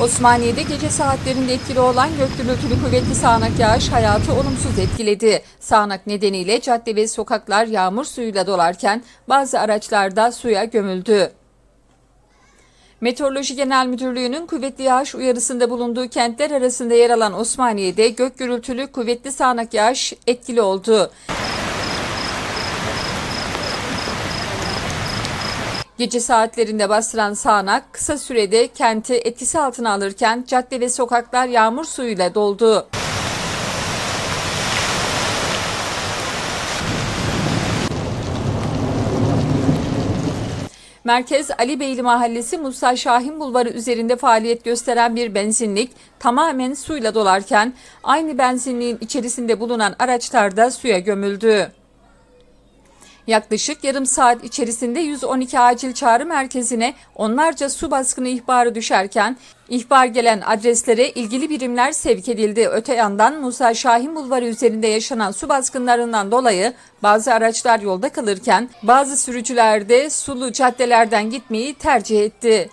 Osmaniye'de gece saatlerinde etkili olan gök gürültülü kuvvetli sağanak yağış hayatı olumsuz etkiledi. Sağanak nedeniyle cadde ve sokaklar yağmur suyuyla dolarken bazı araçlar da suya gömüldü. Meteoroloji Genel Müdürlüğü'nün kuvvetli yağış uyarısında bulunduğu kentler arasında yer alan Osmaniye'de gök gürültülü kuvvetli sağanak yağış etkili oldu. Gece saatlerinde bastıran sağanak kısa sürede kenti etkisi altına alırken cadde ve sokaklar yağmur suyuyla doldu. Merkez Ali Beyli Mahallesi Musa Şahin Bulvarı üzerinde faaliyet gösteren bir benzinlik tamamen suyla dolarken aynı benzinliğin içerisinde bulunan araçlar da suya gömüldü. Yaklaşık yarım saat içerisinde 112 acil çağrı merkezine onlarca su baskını ihbarı düşerken ihbar gelen adreslere ilgili birimler sevk edildi. Öte yandan Musa Şahin Bulvarı üzerinde yaşanan su baskınlarından dolayı bazı araçlar yolda kalırken bazı sürücüler de sulu caddelerden gitmeyi tercih etti.